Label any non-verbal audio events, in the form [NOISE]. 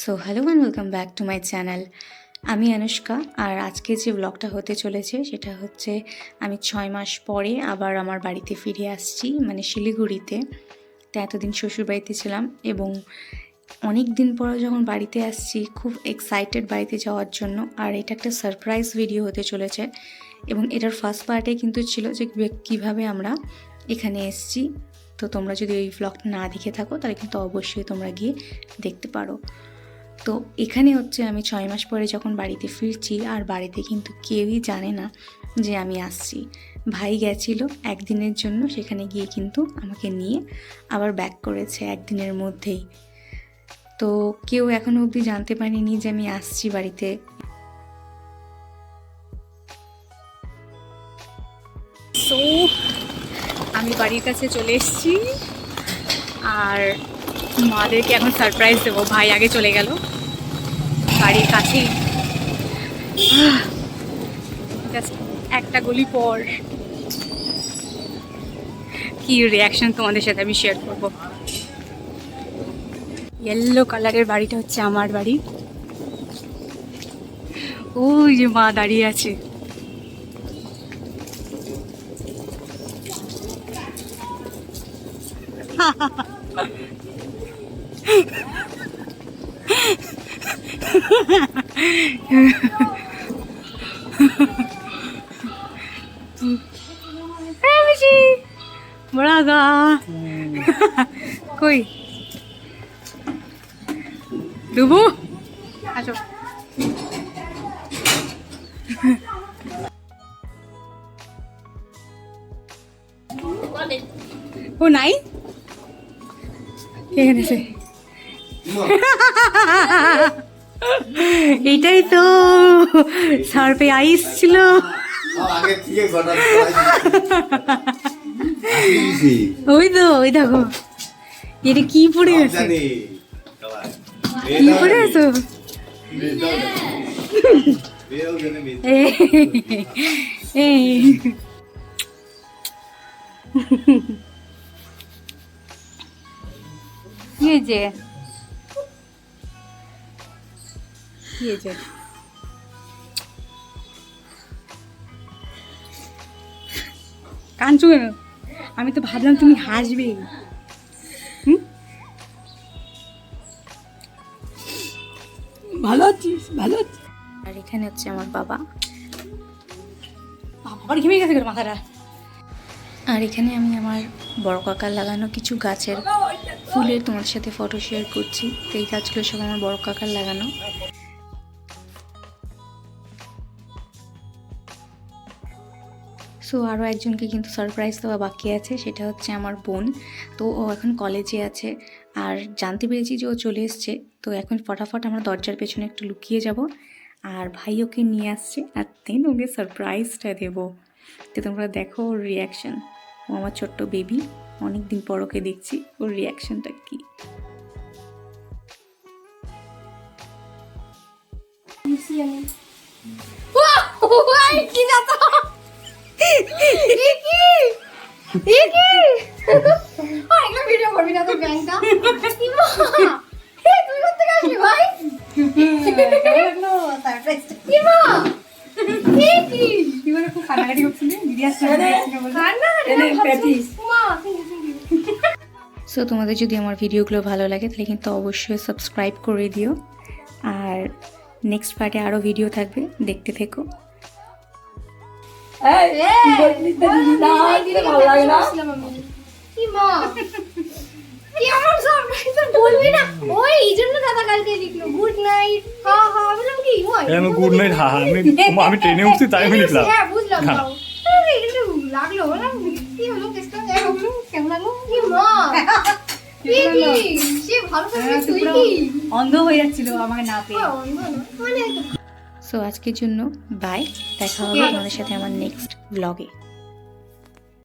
So hello and welcome back to my channel আমি অনুষ্কা আর আজকে যে ব্লগটা হতে চলেছে সেটা হচ্ছে আমি ছয় মাস পরে আবার আমার বাড়িতে ফিরে আসছি মানে শিলিগুড়িতে। তো এতদিন শ্বশুরবাড়িতে ছিলাম এবং অনেক দিন পরে যখন বাড়িতে আসছি, খুব এক্সাইটেড বাড়িতে যাওয়ার জন্য। আর এটা একটা সারপ্রাইজ ভিডিও হতে চলেছে এবং এটার ফার্স্ট পার্টে কিন্তু ছিল যে কীভাবে আমরা এখানে এসছি। তো তোমরা যদি ওই ব্লগটা না দেখে থাকো, তাহলে কিন্তু অবশ্যই তোমরা গিয়ে দেখতে পারো। তো এখানে হচ্ছে আমি ছয় মাস পরে যখন বাড়িতে ফিরছি, আর বাড়িতে কিন্তু কেউই জানে না যে আমি আসছি। ভাই গেছিল একদিনের জন্য, সেখানে গিয়ে কিন্তু আমাকে নিয়ে আবার ব্যাক করেছে একদিনের মধ্যেই। তো কেউ এখনও অবধি জানতে পারেনি যে আমি আসছি বাড়িতে। আমি বাড়ির কাছে চলে এসেছি, আর মাদেরকে এখন সারপ্রাইজ দেবো। ভাই আগে চলে গেল। বাড়ির কাছেই। জাস্ট একটা গলি পর। কি রিয়াকশন তোমাদের সাথে আমি শেয়ার করব? ইয়েলো কালারের বাড়িটা হচ্ছে আমার বাড়ি। ওই যে মা দাঁড়িয়ে আছে। [LAUGHS] 할아버지 뭐라가 거의 누구 아주 ô nãy kia này এইটাই তো। সার্পে আইস ছিল। ওই তো ওই দেখো। এটা কি পড়ে আছে? কি পড়ে আছো? কি হয়েছে কি হয়েছে কাঞ্চু কেন? আমি তো ভাবলাম তুমি হাসবে। হুম? ভালো আছিস ভালো আছিস? আর এখানে হচ্ছে আমার বাবা। বাবার ঘেমে গেছে কেন মাথাটা? আর এখানে আমি আমার বড় কাকার লাগানো কিছু গাছের ফুলের তোমার সাথে ফটো শেয়ার করছি। তো এই গাছগুলো সব আমার বড় কাকার লাগানো। সো আরও একজনকে কিন্তু সারপ্রাইজ দেওয়া বাকি আছে, সেটা হচ্ছে আমার বোন। তো ও এখন কলেজে আছে, আর জানতে পেরেছি যে ও চলে এসছে। তো এখন ফটাফট আমরা দরজার পেছনে একটু লুকিয়ে যাব, আর ভাই ওকে নিয়ে আসছে, আর দেন ওকে সারপ্রাইজটা দেবো। তো তোমরা দেখো ওর রিয়াকশন ও আমার ছোট্ট বেবি অনেক দিন পর ওকে দেখছি, ওর রিয়াকশনটা কি? [LAUGHS] ভিডিও [LAUGHS] করবি না তো ব্যাংকটা? কি [LAUGHS] মা এ, তুই করতে আসলি ভাই? কি মা এ কি খুব কান্নাকাটি করছিলে দিদি আসছে কান্নাকাটি না, ভাবছিস, মা thank you, thank you. So তোমাদের যদি আমার ভিডিওগুলো ভালো লাগে তাহলে কিন্তু অবশ্যই সাবস্ক্রাইব করে দিও। আর নেক্সট পার্টে আরও ভিডিও থাকবে দেখতে থেকো। গুড নাইট হা হা। বললাম কি? ওই আমি গুড নাইট হ্যাঁ আমি আমি ট্রেনে উঠছি তাই আমি লিখলাম। হ্যাঁ বুঝলাম হ্যাঁ। তাও। আরে, একটু লাগল কি হলো কেসটা? কেমন লাগল? কি মা? [LAUGHS] কি কি? সে ভালো তুই কি? অন্ধ হয়ে যাচ্ছিল আমাকে না পেয়ে। হ্যাঁ, অন্ধ না। মানে সো আজকের জন্য বাই দেখা হবে তোমাদের সাথে আমার নেক্সট ব্লগে